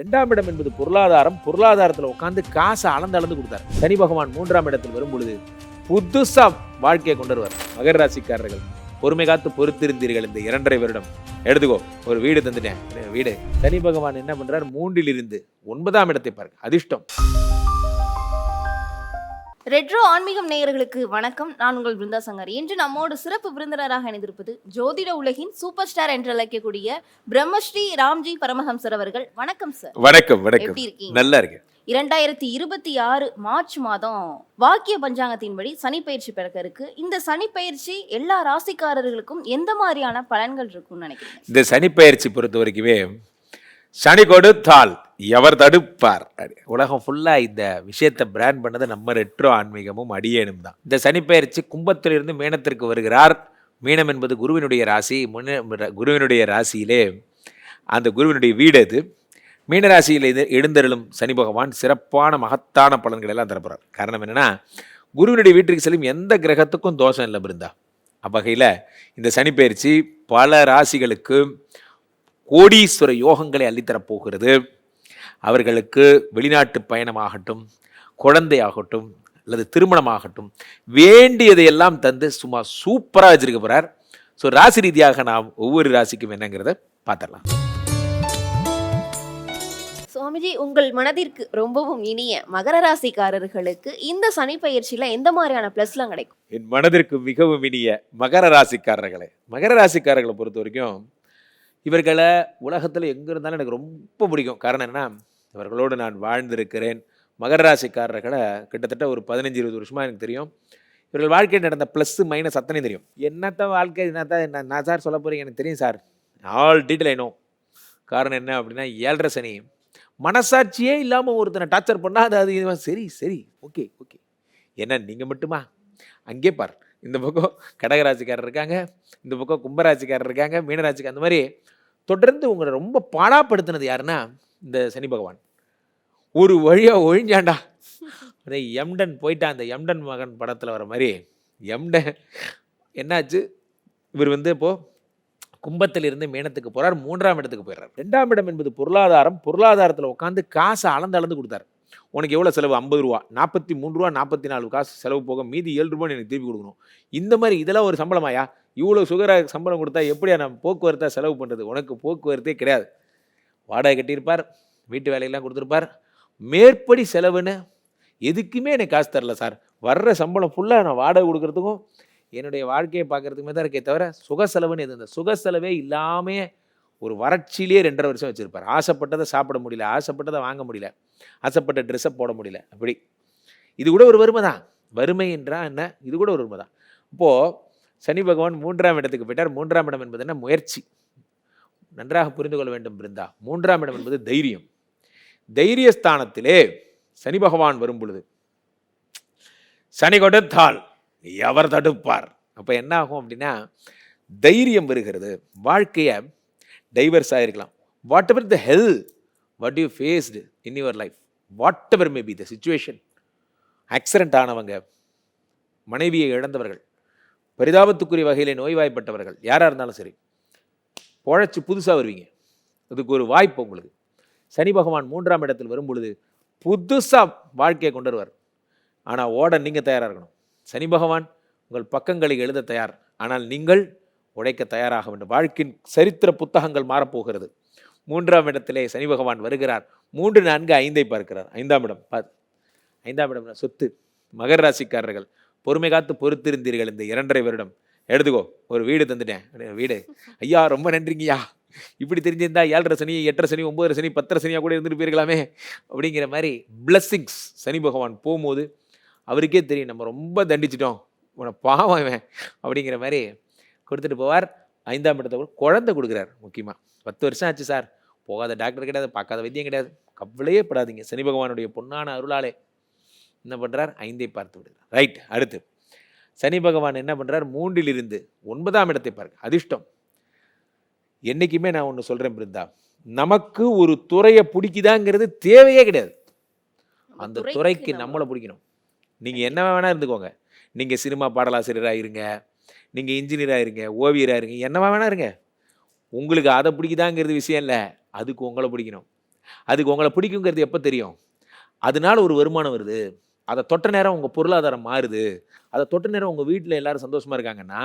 ரெண்டாம் இடம் என்பது பொருளாதாரம். பொருளாதாரத்துல உட்காந்து காசை அளந்து அளந்து கொடுத்தார். சனி பகவான் மூன்றாம் இடத்தில் வரும் பொழுது புதுசாக வாழ்க்கையை கொண்டு வருவார். மகர ராசிக்காரர்கள் பொறுமை காத்து பொறுத்திருந்தீர்கள் இந்த இரண்டரை வருடம். எடுத்துக்கோ ஒரு வீடு தந்துட்டேன். வீடு. சனி பகவான் என்ன பண்ணுறார் மூன்றில் இருந்து ஒன்பதாம் இடத்தை பாருங்க. அதிர்ஷ்டம். ரெட்ரோ ஆன்மீகம் நேயர்களுக்கு வணக்கம். நான் உங்கள் பிருந்தா சங்கர். இன்று நம்மோடு சிறப்பு விருந்தினராக இணைந்திருப்பது ஜோதிட உலகின் சூப்பர் ஸ்டார் என்று அழைக்கக்கூடிய பிரம்மஸ்ரீ ராம்ஜி பரமஹம்சர் அவர்கள். வணக்கம் சார் வணக்கம் வணக்கம். எப்படி இருக்கீங்க? நல்லா இருக்கு இரண்டாயிரத்தி இருபத்தி ஆறு மார்ச் மாதம் வாக்கிய பஞ்சாங்கத்தின்படி சனி பயிற்சி பிறக்க இருக்கு. இந்த சனி பயிற்சி எல்லா ராசிக்காரர்களுக்கும் எந்த மாதிரியான பலன்கள் இருக்கும்னு நினைக்கிறீங்க? இந்த சனி பயிற்சி பொறுத்த வரைக்குமே சனி கொடுத்தால் எவர் தடுப்பார்? உலகம் ஃபுல்லாக இந்த விஷயத்தை பிராண்ட் பண்ணது நம்ம ரெட்ரோ ஆன்மீகமும் அடியேனும் தான். இந்த சனி பயிற்சி கும்பத்திலிருந்து மீனத்திற்கு வருகிறார். மீனம் என்பது குருவினுடைய ராசி முன்ன குருவினுடைய ராசியிலே அந்த குருவினுடைய வீடு அது. மீனராசியில் இது எழுந்தருளும் சனி பகவான் சிறப்பான மகத்தான பலன்கள் எல்லாம் தரப்போறார் காரணம் என்னென்னா குருவினுடைய வீட்டிற்கு செல்லும் எந்த கிரகத்துக்கும் தோஷம் இல்லை பிருந்தா. அவ்வகையில் இந்த சனி பயிற்சி பல ராசிகளுக்கு கோடீஸ்வர யோகங்களை அள்ளித்தரப் போகிறது அவர்களுக்கு வெளிநாட்டு பயணமாகட்டும் குழந்தையாகட்டும் அல்லது திருமணமாகட்டும் வேண்டியதையெல்லாம் தந்து சும்மா சூப்பராக வச்சிருக்க போறார். ஸோ ராசி ரீதியாக நாம் ஒவ்வொரு ராசிக்கும் என்னங்கிறத பார்த்துடலாம் சுவாமிஜி உங்கள் மனதிற்கு ரொம்பவும் இனிய மகர ராசிக்காரர்களுக்கு இந்த சனி பயிற்சியில எந்த மாதிரியான பிளஸ்லாம் கிடைக்கும்? என் மனதிற்கு மிகவும் இனிய மகர ராசிக்காரர்களே. மகர ராசிக்காரர்களை பொறுத்த வரைக்கும் இவர்களை உலகத்தில் எங்கே இருந்தாலும் எனக்கு ரொம்ப பிடிக்கும். காரணம் என்ன இவர்களோடு நான் வாழ்ந்திருக்கிறேன். மகர ராசிக்காரர்களை கிட்டத்தட்ட ஒரு பதினஞ்சு இருபது வருஷமாக எனக்கு தெரியும். இவர்கள் வாழ்க்கையில் நடந்த ப்ளஸ் மைனஸ் அத்தனையும் தெரியும். என்னத்த வாழ்க்கை என்னத்த என்ன நான் சார் சொல்ல போகிறீங்க எனக்கு தெரியும் சார் ஆல் டீட்டெயில் ஐனோ காரணம் என்ன அப்படின்னா ஏழரை சனி. மனசாட்சியே இல்லாமல் ஒருத்தனை டார்ச்சர் பண்ணால் அது அது சரி சரி ஓகே ஓகே என்ன நீங்கள் மட்டுமா? அங்கே பார். இந்த பக்கம் கடகராசிக்காரர் இருக்காங்க. இந்த பக்கம் கும்பராசிக்காரர் இருக்காங்க. மீனராசிக்கு அந்த மாதிரி தொடர்ந்து உங்களை ரொம்ப பாடாப்படுத்தினது யாருன்னா இந்த சனி பகவான். ஒரு வழியாக ஒழிஞ்சாண்டா அதே எம்டன் போயிட்டான் அந்த எம்டன் மகன் படத்தில் வர மாதிரி. எம்டன் என்னாச்சு? இவர் வந்து இப்போது கும்பத்திலிருந்து மேனத்துக்கு போகிறார் மூன்றாம் இடத்துக்கு போயிடுறார். ரெண்டாம் இடம் என்பது பொருளாதாரம். பொருளாதாரத்தில் உட்காந்து காசை அளந்து அளந்து கொடுத்தாரு. உனக்கு எவ்வளோ செலவு? ஐம்பது ரூபா. நாற்பத்தி மூணு ரூபா நாற்பத்தி நாலு காசு செலவு போக மீதி ஏழு ரூபாய் எனக்கு திருப்பி கொடுக்கணும். இந்த மாதிரி இதெல்லாம் ஒரு சம்பளமாயா? இவ்வளோ சுகராக சம்பளம் கொடுத்தா எப்படியா நான் போக்குவரத்தாக செலவு பண்ணுறது உனக்கு போக்குவரத்தே கிடையாது. வாடகை கட்டியிருப்பார் வீட்டு வேலையெல்லாம் கொடுத்துருப்பார். மேற்படி செலவுன்னு எதுக்குமே எனக்கு காசு தரல சார். வர்ற சம்பளம் ஃபுல்லாக நான் வாடகை கொடுக்கறதுக்கும் என்னுடைய வாழ்க்கையை பார்க்கறதுக்குமே தான் இருக்கே தவிர சுக செலவுன்னு எது இந்த சுக செலவே இல்லாமல் ஒரு வறட்சியிலே ரெண்டரை வருஷம் வச்சுருப்பார். ஆசைப்பட்டதை சாப்பிட முடியல ஆசைப்பட்டதை வாங்க முடியல ஆசைப்பட்ட ட்ரெஸ்ஸை போட முடியல அப்படி. இது கூட ஒரு வறுமை தான். வறுமை என்றால் என்ன? இது கூட ஒரு வறுமை தான். இப்போது சனி பகவான் மூன்றாம் இடத்துக்கு போயிட்டார். மூன்றாம் இடம் என்பது என்ன? முயற்சி. நன்றாக புரிந்து கொள்ள வேண்டும் பிருந்தா. மூன்றாம் இடம் என்பது தைரியம். தைரியஸ்தானத்திலே சனி பகவான் வரும் பொழுது சனி கொடுத்தால் எவர் தடுப்பார்? அப்போ என்ன ஆகும் அப்படின்னா தைரியம் வருகிறது. வாழ்க்கையை divorce ஆகிருக்கலாம் whatever the hell what you faced in your life whatever may be the situation accident ஆனவங்க மனைவியை இழந்தவர்கள் பரிதாபத்துக்குரிய வகையில் நோய்வாய்ப்பட்டவர்கள் யாராக இருந்தாலும் சரி பொழைச்சி புதுசாக வருவீங்க. அதுக்கு ஒரு வாய்ப்பு உங்களுக்கு. சனி பகவான் மூன்றாம் இடத்தில் வரும் பொழுது புதுசாக வாழ்க்கையை கொண்டு வருவார். ஆனால் ஓட நீங்கள் தயாராக இருக்கணும். சனி பகவான் உங்கள் பக்கங்களை எழுத தயார். ஆனால் நீங்கள் உழைக்க தயாராக வேண்டும். வாழ்க்கையின் சரித்திர புத்தகங்கள் மாறப்போகிறது. மூன்றாம் இடத்திலே சனி பகவான் வருகிறார். மூன்று நான்கு ஐந்தை பார்க்கிறார். ஐந்தாம் இடம் பார் ஐந்தாம் இடம் சொத்து. மகர ராசிக்காரர்கள் பொறுமை காத்து பொறுத்திருந்தீர்கள் இந்த இரண்டரை வருடம். எடுத்துக்கோ ஒரு வீடு தந்துட்டேன். வீடு. ஐயா ரொம்ப நன்றிங்கய்யா. இப்படி தெரிஞ்சிருந்தா ஏழரை சனி எட்டரை சனி ஒன்பதரை சனி பத்தரை சனியாக கூட இருந்துருப்பீர்களாமே அப்படிங்கிற மாதிரி பிளஸ்ஸிங்ஸ் சனி பகவான் போகும்போது அவருக்கே தெரியும் நம்ம ரொம்ப தண்டிச்சிட்டோம். உன பாவம் இவன். அப்படிங்கிற மாதிரி கொடுத்துட்டு போவார். ஐந்தாம் இடத்த கூட குழந்தை கொடுக்குறார் முக்கியமாக பத்து வருஷம் ஆச்சு சார். போகாத டாக்டர் கிடையாது பார்க்காத வைத்தியம் கிடையாது. கவலையே படாதீங்க. சனி பகவானுடைய பொன்னான அருளாலே என்ன பண்ணுறார் ஐந்தை பார்த்து விடுகிறார். ரைட் அடுத்து. சனி பகவான் என்ன பண்ணுறார் மூன்றில் இருந்து ஒன்பதாம் இடத்தை பாருங்க. அதிர்ஷ்டம். என்னைக்குமே நான் ஒன்று சொல்கிறேன் பிருந்தா. நமக்கு ஒரு துறையை பிடிக்குதாங்கிறது தேவையே கிடையாது. அந்த துறைக்கு துறைக்கு நம்ம- நம்மளை பிடிக்கணும். நீங்கள் என்ன வேணா இருந்துக்கோங்க. நீங்கள் சினிமா பாடலாசிரியராக இருங்க நீங்கள் இன்ஜினியராக இருங்க ஓவியராக இருங்க என்னவா வேணா இருங்க. உங்களுக்கு அதை பிடிக்குதாங்கிறது விஷயம் இல்லை. அதுக்கு உங்களை பிடிக்கணும். அதுக்கு உங்களை பிடிக்குங்கிறது எப்போ தெரியும்? அதனால ஒரு வருமானம் வருது. அதை தொட்ட நேரம் உங்கள் பொருளாதாரம் மாறுது. அதை தொட்ட நேரம் உங்கள் வீட்டில் எல்லாரும் சந்தோஷமாக இருக்காங்கன்னா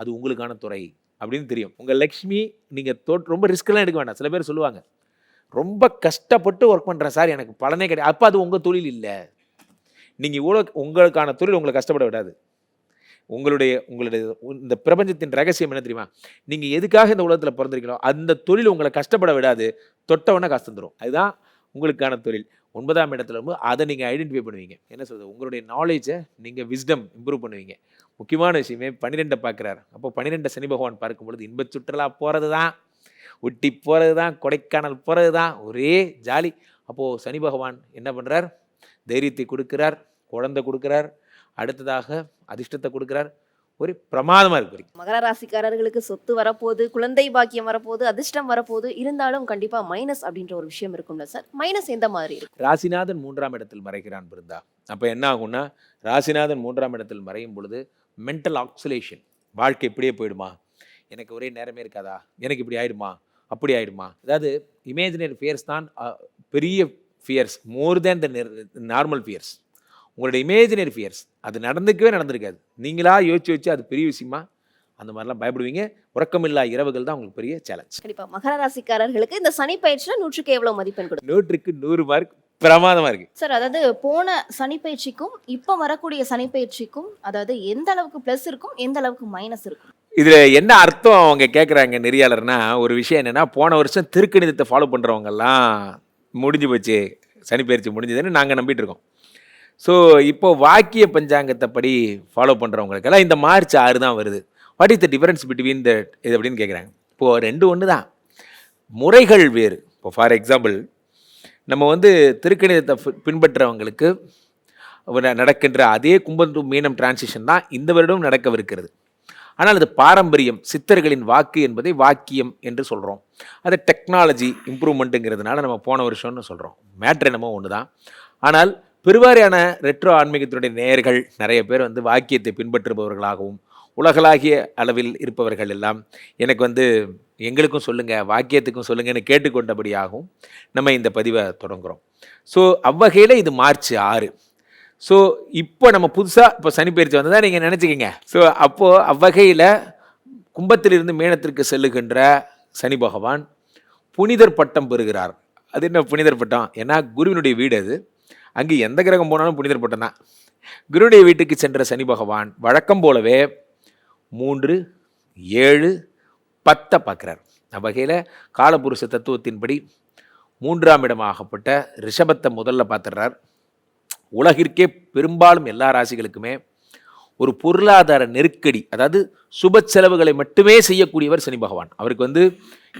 அது உங்களுக்கான துறை அப்படின்னு தெரியும். உங்கள் லக்ஷ்மி நீங்கள் தொட் ரொம்ப ரிஸ்க்கெல்லாம் எடுக்க வேண்டாம் சில பேர் சொல்லுவாங்க ரொம்ப கஷ்டப்பட்டு ஒர்க் பண்ணுறேன் சார் எனக்கு பலனே கிடையாது. அப்போ அது உங்கள் தொழில் இல்லை. நீங்கள் இவ்வளோ உங்களுக்கான தொழில் உங்களை கஷ்டப்பட விடாது. உங்களுடைய உங்களுடைய இந்த பிரபஞ்சத்தின் ரகசியம் என்ன தெரியுமா? நீங்கள் எதுக்காக இந்த உலகத்தில் பிறந்திருக்கீங்களோ அந்த தொழில் உங்களை கஷ்டப்பட விடாது. தொட்டவொன்னே காசு தந்துடும் அதுதான் உங்களுக்கான தொழில். ஒன்பதாம் இடத்துல இருக்கும்போது அதை நீங்கள் ஐடென்டிஃபை பண்ணுவீங்க. என்ன சொல்கிறது உங்களுடைய நாலேஜை நீங்கள் விஸ்டம் இம்ப்ரூவ் பண்ணுவீங்க. முக்கியமான விஷயமே பன்னிரெண்டை பார்க்குறாரு. அப்போ பன்னிரெண்டை சனி பகவான் பார்க்கும் பொழுது இன்பச் சுற்றுலா போகிறது தான் ஊட்டி போகிறது தான் கொடைக்கானல் போகிறது தான் ஒரே ஜாலி. அப்போது சனி பகவான் என்ன பண்ணுறார் தைரியத்தை கொடுக்கிறார் குழந்தை கொடுக்குறார். அடுத்ததாக அதிர்ஷ்டத்தை கொடுக்கிறார். ஒரு பிரமாதமாக இருக்கு மகர ராசிக்காரர்களுக்கு சொத்து வரப்போகுது குழந்தை பாக்கியம் வரப்போகுது அதிர்ஷ்டம் வரப்போகுது இருந்தாலும் கண்டிப்பா மைனஸ் அப்படின்ற ஒரு விஷயம் இருக்கும்ல சார் மைனஸ் எந்த மாதிரி இருக்கும்? ராசிநாதன் மூன்றாம் இடத்தில் மறைக்கிறான் பிருந்தா அப்போ என்ன ஆகும்னா ராசிநாதன் மூன்றாம் இடத்தில் மறையும் பொழுது மென்டல் ஆக்சுலேஷன் வாழ்க்கை இப்படியே போயிடுமா? எனக்கு ஒரே நேரமே இருக்காதா? எனக்கு இப்படி ஆயிடுமா? அப்படி ஆயிடுமா? அதாவது இமேஜினரி ஃபியர்ஸ் தான் பெரிய ஃபியர்ஸ் மோர் தேன் த நார்மல் ஃபியர்ஸ் உங்களுடைய இமேஜினரி ஃபியர்ஸ் அது நடந்துக்கவே நடந்திருக்காது. நீங்களா யோசிச்சு வச்சு அது பெரிய விஷயமா? அந்த மாதிரிலாம் பயப்படுவீங்க. உறக்கமில்லா இரவுகள் தான் உங்களுக்கு பெரிய சேலஞ்ச் கண்டிப்பா. மகர ராசிக்காரர்களுக்கு இந்த சனி பயிற்சியில நூற்றுக்கு எவ்வளவு மதிப்பெண் கொடுக்கும்? நூற்றுக்கு நூறு மார்க் பிரமாதமாக இருக்குது சார் அதாவது போன சனி பயிற்சிக்கும் இப்போ வரக்கூடிய சனி பயிற்சிக்கும் அதாவது எந்த அளவுக்கு ப்ளஸ் இருக்கும் எந்த அளவுக்கு மைனஸ் இருக்கும்? இதில் என்ன அர்த்தம் அவங்க கேட்குறாங்க நெறியாளர்னா? ஒரு விஷயம் என்னென்னா போன வருஷம் திருக்கணிதத்தை ஃபாலோ பண்ணுறவங்கெல்லாம் முடிஞ்சு போச்சு. சனி பயிற்சி முடிஞ்சதுன்னு நாங்கள் நம்பிட்டு இருக்கோம். ஸோ இப்போ வாக்கிய பஞ்சாங்கத்தை படி ஃபாலோ பண்ணுறவங்களுக்கெல்லாம் இந்த மார்ச் ஆறு தான் வருது. What is the difference between the இது அப்படின்னு கேட்குறாங்க இப்போது ரெண்டு ஒன்று தான் முறைகள் வேறு. இப்போ ஃபார் எக்ஸாம்பிள் நம்ம வந்து திருக்கணிதத்தை பின்பற்றவங்களுக்கு பின்பற்றுறவங்களுக்கு நடக்கின்ற அதே கும்பம் to மீனம் டிரான்சிஷன் தான் இந்த வருடம் நடக்கவிருக்கிறது. ஆனால் அது பாரம்பரியம் சித்தர்களின் வாக்கு என்பதை வாக்கியம் என்று சொல்கிறோம் அது டெக்னாலஜி இம்ப்ரூவ்மெண்ட்டுங்கிறதுனால நம்ம போன வருஷம்னு சொல்கிறோம் மேட்ரு என்னமோ ஒன்று தான் ஆனால் பெருவாரியான ரெட்ரோ ஆன்மீகத்தினுடைய நேயர்கள் நிறைய பேர் வந்து வாக்கியத்தை பின்பற்றுபவர்களாகவும் உலகளாகிய அளவில் இருப்பவர்கள் எல்லாம் எனக்கு வந்து எங்களுக்கும் சொல்லுங்கள் வாக்கியத்துக்கும் சொல்லுங்கன்னு கேட்டுக்கொண்டபடியாகவும் நம்ம இந்த பதிவை தொடங்குகிறோம் ஸோ அவ்வகையில் இது மார்ச் ஆறு. ஸோ இப்போ நம்ம புதுசாக இப்போ சனிப்பயிற்சி வந்ததாக நீங்கள் நினச்சிக்கிங்க. ஸோ அப்போது அவ்வகையில் கும்பத்திலிருந்து மேனத்திற்கு செல்லுகின்ற சனி பகவான் புனிதர் பட்டம் பெறுகிறார். அது என்ன புனிதர் பட்டம்? ஏன்னா குருவினுடைய வீடு அது. அங்கே எந்த கிரகம் போனாலும் புனிதர் பட்டம் தான் குருவுடைய வீட்டுக்கு சென்ற சனி பகவான் வழக்கம் போலவே மூன்று ஏழு பத்தை பார்க்குறார். அவ்வகையில் காலபுருஷ தத்துவத்தின்படி மூன்றாம் இடமாகப்பட்ட ரிஷபத்தை முதல்ல பார்த்துடுறார். உலகிற்கே பெரும்பாலும் எல்லா ராசிகளுக்குமே ஒரு பொருளாதார நெருக்கடி அதாவது சுப செலவுகளை மட்டுமே செய்யக்கூடியவர் சனி பகவான். அவருக்கு வந்து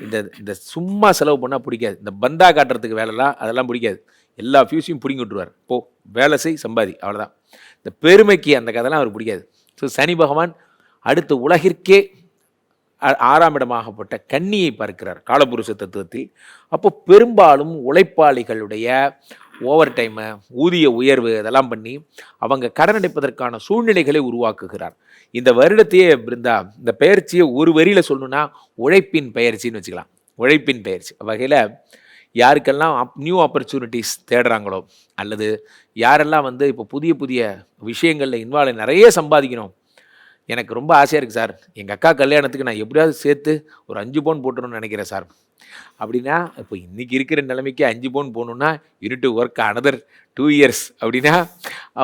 இந்த இந்த சும்மா செலவு பண்ணால் பிடிக்காது. இந்த பந்தா காட்டுறதுக்கு வேலைலாம் அதெல்லாம் பிடிக்காது. எல்லா ஃபியூஸையும் பிடிங்கி விட்டுருவார். போ வேலை செய் சம்பாதி அவ்வளோதான் இந்த பெருமைக்கு அந்த கதைலாம் அவர் பிடிக்காது. ஸோ சனி பகவான் அடுத்த உலகிற்கே ஆ- ஆறாம் இடமாகப்பட்ட கன்னியை பார்க்கிறார். காலபுருஷ தத்துவத்தில். அப்போ பெரும்பாலும் உழைப்பாளிகளுடைய ஓவர் டைமு ஊதிய உயர்வு இதெல்லாம் பண்ணி அவங்க கடன் அடைப்பதற்கான சூழ்நிலைகளை உருவாக்குகிறார். இந்த வருடத்தையே பிருந்தா இந்த பெயர்ச்சியை ஒரு வரியில் சொல்லணும்னா உழைப்பின் பெயர்ச்சின்னு வச்சுக்கலாம். உழைப்பின் பெயர்ச்சி. வகையில் யாருக்கெல்லாம் அப் நியூ ஆப்பர்ச்சுனிட்டிஸ் தேடுறாங்களோ அல்லது யாரெல்லாம் வந்து இப்போ புதிய புதிய விஷயங்களில் இன்வால்வ் நிறைய சம்பாதிக்கணும். எனக்கு ரொம்ப ஆசையாக இருக்குது சார். எங்கள் அக்கா கல்யாணத்துக்கு நான் எப்படியாவது சேர்த்து ஒரு அஞ்சு பவுன் போட்டுருன்னு நினைக்கிறேன் சார். அப்படின்னா இப்போ இன்றைக்கி இருக்கிற நிலைமைக்கு அஞ்சு பவுன் போகணுன்னா unit work another two years அப்படின்னா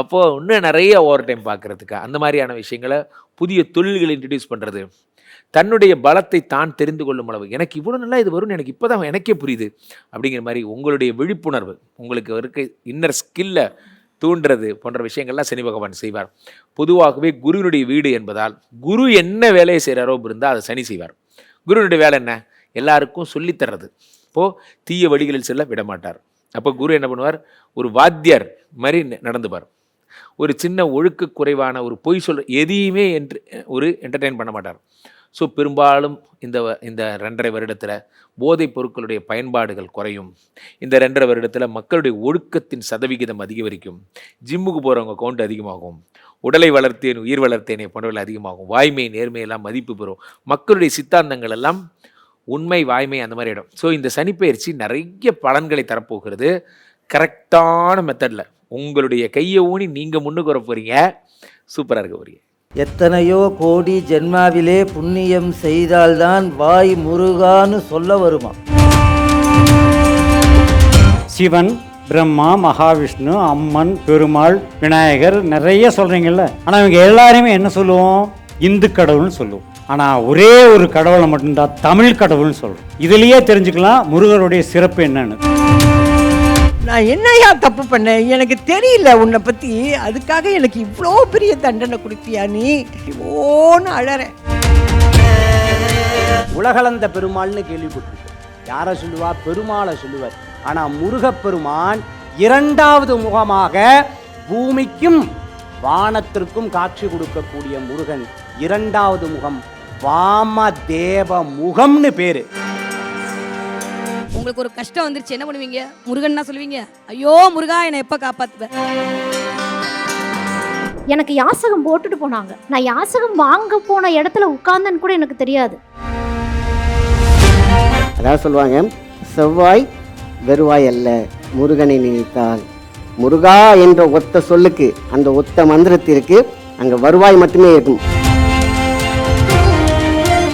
அப்போது இன்னும் நிறைய ஓவர் டைம் பார்க்குறதுக்கு அந்த மாதிரியான விஷயங்களை புதிய தொழில்களை இன்ட்ரடியூஸ் பண்ணுறது தன்னுடைய பலத்தை தான் தெரிந்து கொள்ளும் அளவு. எனக்கு இவ்வளோ நல்லா இது வரும்னு எனக்கு இப்போ தான் எனக்கே புரியுது அப்படிங்கிற மாதிரி உங்களுடைய விழிப்புணர்வு உங்களுக்கு இருக்க இன்னர் ஸ்கில்லை தூண்டுறது போன்ற விஷயங்கள்லாம் சனி பகவான் செய்வார். பொதுவாகவே குருவினுடைய வீடு என்பதால் குரு என்ன வேலையை செய்கிறாரோ இருந்தால் அதை சனி செய்வார். குருவினுடைய வேலை என்ன? எல்லாருக்கும் சொல்லித்தர்றது. இப்போது தீய வழிகளில் செல்ல விட மாட்டார் அப்போ குரு என்ன பண்ணுவார்? ஒரு வாத்தியார் மாதிரி ந- நடந்துப்பார். ஒரு சின்ன ஒழுக்க குறைவான ஒரு பொய் சொல் எதையுமே என்று ஒரு என்டர்டெயின் பண்ண மாட்டார். ஸோ பெரும்பாலும் இந்த வ- இந்த ரெண்டரை வருடத்தில் போதைப் பொருட்களுடைய பயன்பாடுகள் குறையும். இந்த ரெண்டரை வருடத்தில் மக்களுடைய ஒழுக்கத்தின் சதவிகிதம் அதிகரிக்கும். ஜிம்முக்கு போகிறவங்க கவுண்ட் அதிகமாகும். உடலை வளர்த்தேன் உயிர் வளர்த்தேனே போன்றவர்கள் அதிகமாகும். வாய்மை நேர்மையெல்லாம் மதிப்பு பெறும். மக்களுடைய சித்தாந்தங்கள் எல்லாம் உண்மை வாய்மை அந்த மாதிரி இடம். ஸோ இந்த சனிப்பெயர்ச்சி நிறைய பலன்களை தரப்போகிறது. கரெக்டான மெத்தடில் உங்களுடைய கையை ஊனி நீங்கள் முன்னுக்கு வர போகிறீங்க சூப்பராக இருக்க போறீங்க. எத்தனையோ கோடி ஜென்மாவிலே புண்ணியம் செய்தால்தான் வாய் முருகான்னு சொல்ல வருமா? சிவன் பிரம்மா மகாவிஷ்ணு அம்மன் பெருமாள் விநாயகர் நிறைய சொல்றீங்கல்ல. ஆனா இவங்க எல்லாருமே என்ன சொல்லுவோம்? இந்து கடவுள்னு சொல்லுவோம். ஆனா ஒரே ஒரு கடவுளை மட்டும்தான் தமிழ் கடவுள்னு சொல்றோம். இதுலயே தெரிஞ்சுக்கலாம் முருகருடைய சிறப்பு என்னன்னு. நான் என்னையா தப்பு பண்ணேன்? எனக்கு தெரியல உன்னை பத்தி. அதுக்காக எனக்கு இவ்வளோ பெரிய தண்டனை கொடுத்தியா நீ? ஓன்னு அழறேன். உலகளந்த பெருமாள்னு கேள்விப்பட்டிருக்கோம் யாரை சொல்லுவா? பெருமாளை சொல்லுவார். ஆனா முருகப்பெருமான் இரண்டாவது முகமாக பூமிக்கும் வானத்திற்கும் காட்சி கொடுக்கக்கூடிய முருகன் இரண்டாவது முகம் வாம தேவ முகம்னு பேரு. உங்களுக்கு ஒரு கஷ்டம் வந்துருச்சு என்ன பண்ணுவீங்க? முருகன்னா சொல்லுவீங்க ஐயோ முருகா என்னை எப்ப காப்பாத்துவ? எனக்கு யாசகம் போட்டுட்டு போனாங்க. நான் யாசகம் வாங்க போன இடத்துல உட்கார்ந்தேன்னு கூட எனக்கு தெரியாது. அதாவது சொல்லுவாங்க செவ்வாய் வெறுவாய் அல்ல முருகனை நினைத்தால். முருகா என்ற ஒத்த சொல்லுக்கு அந்த ஒத்த மந்திரத்திற்கு அங்க வருவாய் மட்டுமே இருக்கும்.